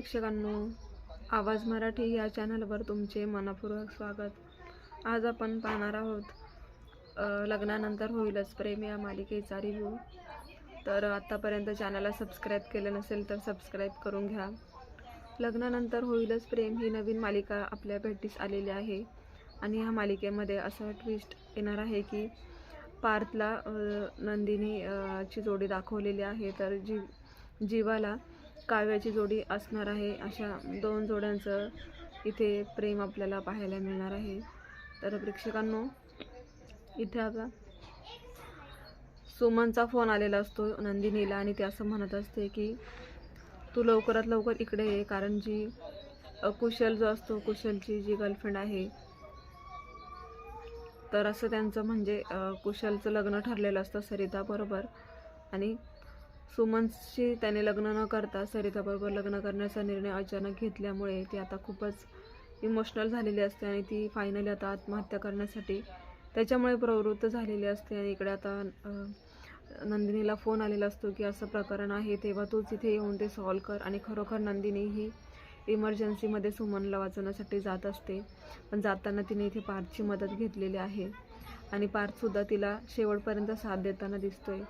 प्रेक्षकांनो आवाज मराठी या चॅनलवर तुमचे मनपूर्वक स्वागत. आज आपण पाहणार आहोत लग्नानंतर होईलच प्रेम या मालिकेचा रिव्ह्यू तर आत्तापर्यंत चॅनलला सबस्क्राईब केलं नसेल तर सबस्क्राईब करून घ्या. लग्नानंतर होईलच प्रेम ही नवीन मालिका आपल्या भेटीस आलेली आहे. आणि ह्या मालिकेमध्ये असं ट्विस्ट येणार आहे की पार्थला नंदिनी ची जोडी दाखवलेली आहे. तर जी जीवाला काव्याची जोडी असणार आहे. अशा दोन जोड्यांचं इथे प्रेम आपल्याला पाहायला मिळणार आहे. तर प्रेक्षकांनो इथे आता सुमनचा फोन आलेला असतो नंदिनीला आणि ते असं म्हणत असते की तू लवकरात लवकर इकडे ये कारण जी कुशल जो असतो कुशलची जी गर्लफ्रेंड आहे तर असं त्यांचं म्हणजे कुशलचं लग्न ठरलेलं असतं सरिताबरोबर आणि सुमनशी त्याने लग्न न करता सरिताबरोबर लग्न करण्याचा निर्णय अचानक घेतल्यामुळे ती आता खूपच इमोशनल झालेली असते आणि ती फायनली आता आत्महत्या करण्यासाठी त्याच्यामुळे प्रवृत्त झालेली असते आणि इकडे आता नंदिनीला फोन आलेला असतो की असं प्रकरण आहे तेव्हा तूच इथे येऊन ते सॉल्व कर आणि खरोखर नंदिनी ही इमर्जन्सीमध्ये सुमनला वाचवण्यासाठी जात असते. पण जाताना तिने इथे पार्थची मदत घेतलेली आहे आणि पार्थसुद्धा तिला शेवटपर्यंत साथ देताना दिसतोय.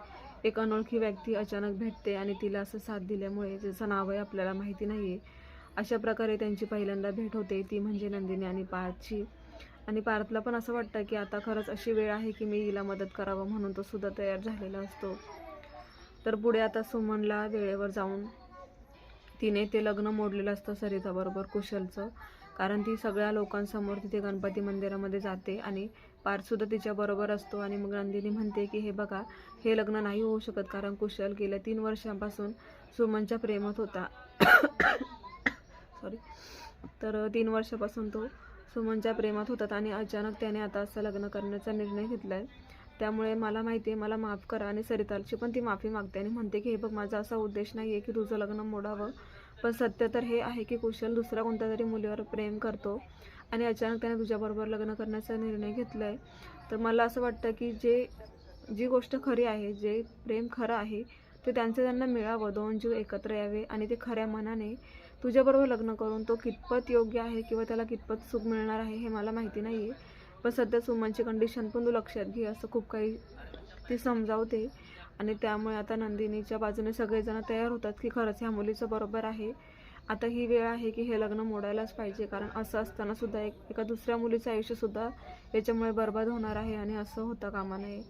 एक अनोळखी व्यक्ती अचानक भेटते आणि तिला असं साथ दिल्यामुळे ज्याचं नाव आहे आपल्याला माहिती नाही आहे अशा प्रकारे त्यांची पहिल्यांदा भेट होते ती म्हणजे नंदिनी आणि पार्थची. आणि पार्थला पण असं वाटतं की आता खरंच अशी वेळ आहे की मी हिला मदत करावं म्हणून तो सुद्धा तयार झालेला असतो. तर पुढे आता सुमनला वेळेवर जाऊन तिने ते लग्न मोडलेलं असतं सरिताबरोबर कुशलचं. कारण ती सगळ्या लोकांसमोर तिथे गणपती मंदिरामध्ये जाते आणि पारसुद्धा तिच्याबरोबर असतो आणि मग नंदिनी म्हणते की हे बघा हे लग्न नाही होऊ शकत कारण कुशल गेल्या तीन वर्षांपासून सुमनच्या प्रेमात होता. सॉरी तर तीन वर्षापासून तो सुमनच्या प्रेमात होतात आणि अचानक त्याने आता असं लग्न करण्याचा निर्णय घेतला आहे त्यामुळे मला माहिती आहे मला माफ करा आणि सरिताची पण ती माफी मागते आणि म्हणते की हे बघ माझा असा उद्देश नाही आहे की तुझं लग्न मोडावं. पण सत्य तर हे आहे की कुशल दुसऱ्या कोणत्या तरी मुलीवर प्रेम करतो आणि अचानक त्याने तुझ्याबरोबर लग्न करण्याचा निर्णय घेतला आहे तर मला असं वाटतं की जे जी गोष्ट खरी आहे जे प्रेम खरं आहे ते त्यांचं त्यांना मिळावं दोन जीव एकत्र यावे आणि ते खऱ्या मनाने तुझ्याबरोबर लग्न करून तो कितपत योग्य आहे किंवा त्याला कितपत सुख मिळणार आहे हे मला माहिती नाही आहे पण सध्या सुमनची कंडिशन पण तू लक्षात घे असं खूप काही ती समजावते. आणि त्यामुळे आता नंदिनीच्या बाजूने सगळेजण तयार होतात की खरंच ह्या मुलीचं बरोबर आहे. आता ही वेळ आहे की हे लग्न मोडायलाच पाहिजे कारण असं असताना सुद्धा एक एका दुसऱ्या मुलीचं आयुष्यसुद्धा याच्यामुळे बर्बाद होणार आहे आणि असं होतं कामा नये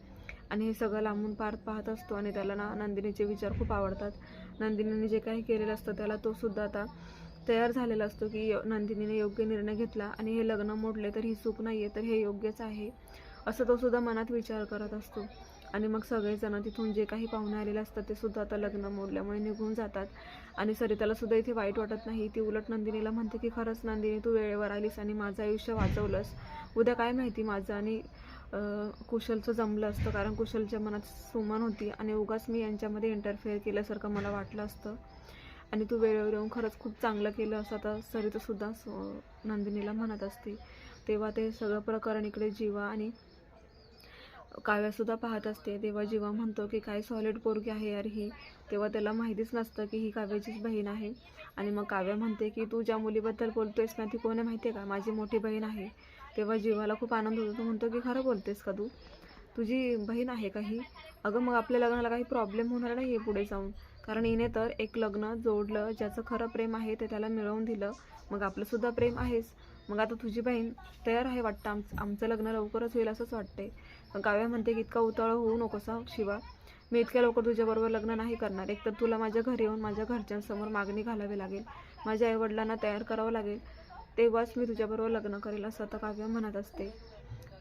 आणि हे सगळं लांबून पार पाहत असतो आणि त्याला ना नंदिनीचे विचार खूप आवडतात. नंदिनीने जे काही केलेलं असतं त्याला तो सुद्धा आता तयार झालेला असतो की य- नंदिनीने योग्य निर्णय घेतला आणि हे लग्न मोडले तर ही चूक नाही आहे तर हे योग्यच आहे. असं तो सुद्धा मनात विचार करत असतो. आणि मग सगळेजण तिथून जे काही पाहुणे आलेले असतात ते सुद्धा आता लग्न मोडल्यामुळे निघून जातात. आणि सरिताला सुद्धा इथे वाईट वाटत नाही. ती उलट नंदिनीला म्हणते की खरंच नंदिनी तू वेळेवर आलीस आणि माझं आयुष्य वाचवलंस. उद्या काय माहिती माझं आणि कुशलचं जमलं असतं कारण कुशलच्या मनात सुमन होती आणि उगाच मी यांच्यामध्ये इंटरफेअर केल्यासारखं मला वाटलं असतं. आणि तू वेळेवर येऊन खरंच खूप चांगलं केलं असं आता सरितासुद्धा सु- नंदिनीला म्हणत असते. तेव्हा ते सगळं प्रकरण इकडे जीवा आणि काव्यासुद्धा पाहत असते. तेव्हा जेव्हा म्हणतो की काय सॉलिड पोरगी आहे यार ही. तेव्हा त्याला माहितीच नसतं की ही काव्याचीच बहीण आहे. आणि मग काव्या म्हणते की तू ज्या मुलीबद्दल बोलतोयस ना ती कोण आहे माहिती आहे का? माझी मोठी बहीण आहे. तेव्हा जीवाला खूप आनंद होतो. तो म्हणतो की खरं बोलतेस का तू? तुझी बहीण आहे का ही? अगं मग आपल्या लग्नाला काही प्रॉब्लेम होणार नाही आहे पुढे जाऊन. कारण हिने तर एक लग्न जोडलं ज्याचं खरं प्रेम आहे ते त्याला मिळवून दिलं. मग आपलंसुद्धा प्रेम आहेच. मग आता तुझी बहीण तयार आहे वाटतं? आमचं आमचं लग्न लवकरच होईल असंच वाटतंय. काव्या म्हणते की इतका उतावळा होऊ नकोसा शिवा. मी इतक्या लवकर तुझ्याबरोबर लग्न नाही करणार. एक तर तुला माझ्या घरी येऊन माझ्या घरच्यांसमोर मागणी घालावी लागेल. माझ्या आईवडिलांना तयार करावं लागेल. तेव्हाच मी तुझ्याबरोबर लग्न करेल असं आता काव्य म्हणत असते.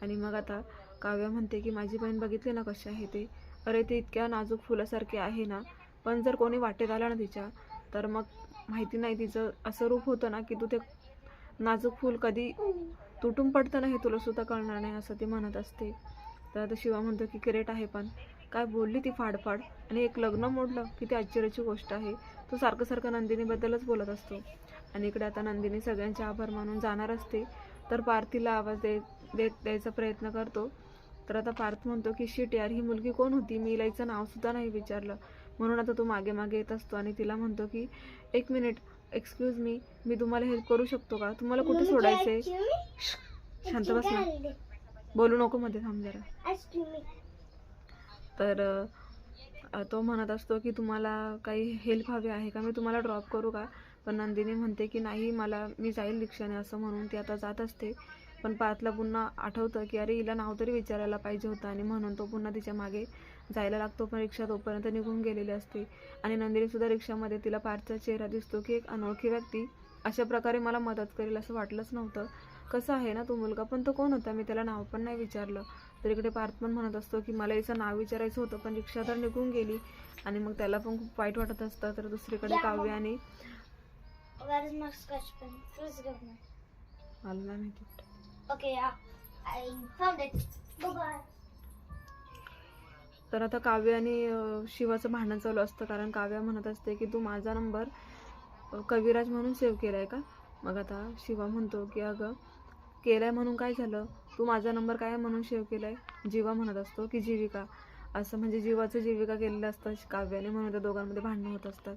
आणि मग आता काव्य म्हणते की माझी बहीण बघितली ना कशी आहे ते? अरे ती इतक्या नाजूक फुलासारखी आहे ना. पण जर कोणी वाटेत आलं ना तिच्या तर मग माहिती नाही तिचं असं रूप होतं ना की तू ते नाजूक फूल कधी तुटून पडतं ना हे तुला सुद्धा कळणार नाही असं ती म्हणत असते. तर आता शिवा म्हणतो की ग्रेट आहे पण. काय बोलली ती फाडफाड? आणि एक लग्न मोडलं किती आश्चर्याची गोष्ट आहे. तो सारखं सारखं नंदिनीबद्दलच बोलत असतो. आणि इकडे आता नंदिनी सगळ्यांचे आभार मानून जाणार असते. तर पार्थीला आवाज दे देत द्यायचा प्रयत्न करतो. तर आता पार्थ म्हणतो की शिट यार ही मुलगी कोण होती? मी हिला नावसुद्धा नाही विचारलं. म्हणून आता तो मागे मागे येत असतो आणि तिला म्हणतो की एक मिनिट एक्सक्यूज मी मी तुम्हाला हेल्प करू शकतो का? तुम्हाला कुठे सोडायचंय? शांत बस ना. बोलू नको मध्ये थांब जरा. तर तो म्हणत असतो की तुम्हाला काही हेल्प हवी आहे का? मी तुम्हाला ड्रॉप करू का? पण नंदिनी म्हणते की नाही मला मी जाईल रिक्षाने असं म्हणून ती आता जात असते. पण पार्थला पुन्हा आठवतं की अरे हिला नाव तरी विचारायला पाहिजे होतं आणि म्हणून तो पुन्हा तिच्यामागे जायला लागतो. पण रिक्षा तोपर्यंत निघून गेलेली असते. आणि नंदिनी सुद्धा रिक्षामध्ये तिला पार्थचा चेहरा दिसतो की एक अनोळखी व्यक्ती. अशा प्रकारे मला मदत करेल असं वाटलंच नव्हतं. कसं आहे ना तो मुलगा? पण तो कोण होता? मी त्याला नाव पण नाही विचारलं. तर इकडे पार्थ पण म्हणत असतो की मला याचं नाव विचारायचं होतं पण रिक्षा तर निघून गेली. आणि मग त्याला पण खूप वाईट वाटत असतं. तर दुसरीकडे काव्य आणि. मला नाही माहिती. तर आता काव्य आणि शिवाचं भांडण चालू असतं. कारण काव्य म्हणत असते की तू माझा नंबर कविराज म्हणून सेव्ह केला आहे का? मग आता शिवा म्हणतो की अगं केलाय म्हणून काय झालं? तू माझा नंबर काय म्हणून सेव्ह आहे जीवा म्हणत असतो की जीविका. असं म्हणजे जीवाचं जीविका केलेलं असतं. काव्याने म्हणून त्या दोघांमध्ये भांडणं होत असतात.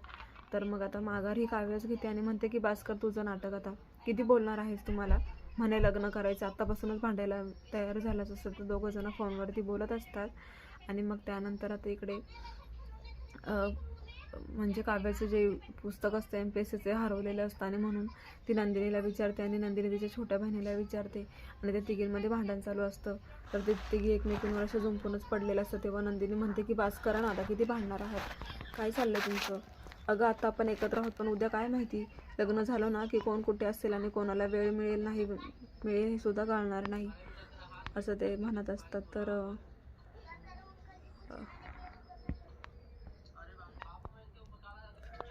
तर मग आता माघार ही काव्यच घेते आणि म्हणते की भास्कर तुझं नाटक आता. किती बोलणार आहेस तुम्हाला म्हणे लग्न करायचं. आत्तापासूनच भांडायला तयार झालाच असतं तर दोघं जण फोनवरती बोलत असतात. आणि मग त्यानंतर आता इकडे म्हणजे काव्याचं जे पुस्तक असतं एम पी एस सीचे हरवलेलं असतं आणि म्हणून ती नंदिनीला विचारते आणि नंदिनी तिच्या छोट्या बहिणीला विचारते. आणि त्या तिघींमध्ये भांडण चालू असतं. तर ते तिघी एकमेकींवर असं जुंपूनच पडलेलं असतं तेव्हा नंदिनी म्हणते की बास करा ना आता किती भांडणार आहात? काय चाललं तुमचं? अगं आता आपण एकत्र आहोत पण उद्या काय माहिती? लग्न झालं ना की कोण कुठे असेल आणि कोणाला वेळ मिळेल नाही मिळेल हे सुद्धा कळणार नाही. असं ते म्हणत असतात. तर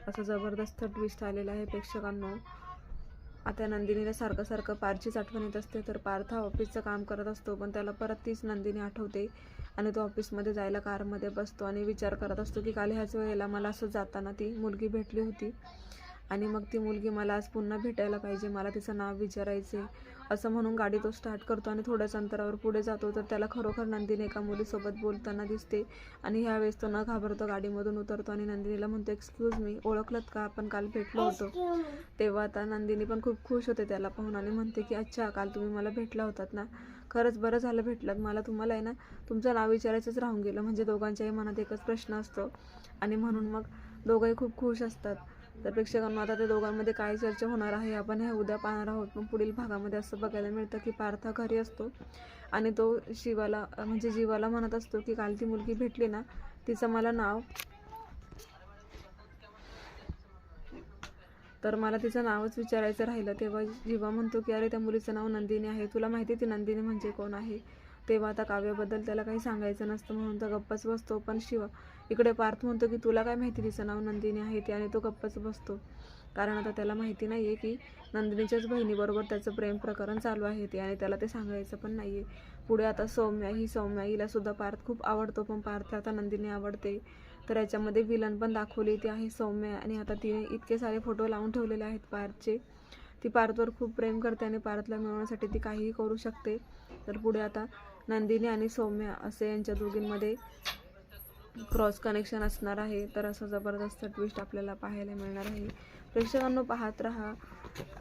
असं जबरदस्त ट्विस्ट आलेलं आहे प्रेक्षकांनो. आता नंदिनीला सारखं सारखं पारचीच आठवण येत असते तर पार्थ हा ऑफिसचं काम करत असतो पण त्याला परत तीच नंदिनी आठवते आणि तो ऑफिसमध्ये जायला कारमध्ये बसतो आणि विचार करत असतो की काल ह्याच वेळेला मला असं जाताना ती मुलगी भेटली होती. आणि मग ती मुलगी मला आज पुन्हा भेटायला पाहिजे मला तिचं नाव विचारायचे असं म्हणून गाडी तो स्टार्ट करतो आणि थोड्याच अंतरावर पुढे जातो. तर त्याला खरोखर नंदिनी एका मुलीसोबत बोलताना दिसते आणि ह्यावेळेस तो न घाबरतो गाडीमधून उतरतो आणि नंदिनीला म्हणतो एक्सक्यूज मी ओळखलत का? आपण काल भेटलो होतो. तेव्हा आता नंदिनी पण खूप खुश होते त्याला पाहून आणि म्हणते की अच्छा काल तुम्ही मला भेटला होतात ना? खरंच बरं झालं भेटलात. मला तुम्हाला आहे ना तुमचं नाव विचारायचंच राहून गेलं. म्हणजे दोघांच्याही मनात एकच प्रश्न असतो आणि म्हणून मग दोघंही खूप खुश असतात. तर प्रेक्षकांना आता त्या दोघांमध्ये काय चर्चा होणार आहे आपण हे उद्या पाहणार आहोत. मग पुढील भागामध्ये असं बघायला मिळतं की पार्था घरी असतो आणि तो शिवाला म्हणजे जीवाला म्हणत असतो की काल ती मुलगी भेटली ना तिचं मला नाव. तर मला तिचं नावच विचारायचं राहिलं तेव्हा जीवा म्हणतो की अरे त्या मुलीचं नाव नंदिनी आहे. तुला माहिती ती नंदिनी म्हणजे कोण आहे? तेव्हा आता काव्याबद्दल त्याला काही सांगायचं नसतं म्हणून तो गप्पच बसतो. पण शिवा इकडे पार्थ म्हणतो की तुला काय माहिती तिचं नाव नंदिनी आहे ते? आणि तो गप्पच बसतो. कारण आता त्याला माहिती नाही आहे की नंदिनीच्याच बहिणीबरोबर त्याचं प्रेम प्रकरण चालू आहे ते आणि त्याला ते सांगायचं पण नाही आहे पुढे आता सौम्या ही सौम्या हिलासुद्धा पार्थ खूप आवडतो पण पार्थ आता नंदिनी आवडते. तर याच्यामध्ये विलन पण दाखवली ती आहे सौम्या आणि आता तिने इतके सारे फोटो लावून ठेवलेले आहेत पार्थचे. ती पार्थवर खूप प्रेम करते आणि पार्थला मिळवण्यासाठी ती काहीही करू शकते. तर पुढे आता नंदिनी आणि सौम्या असे यांच्या दोघींमध्ये क्रॉस कनेक्शन असणार आहे. तर असं जबरदस्त ट्विस्ट आपल्याला पाहायला मिळणार आहे. प्रेक्षकांनो पाहत राहा.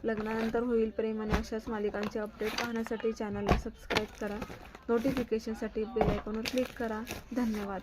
लग्नानंतर होईल प्रेम आणि अशाच मालिकांचे अपडेट पाहण्यासाठी चॅनलला सबस्क्राईब करा. नोटिफिकेशनसाठी बेल आयकॉनवर क्लिक करा. धन्यवाद.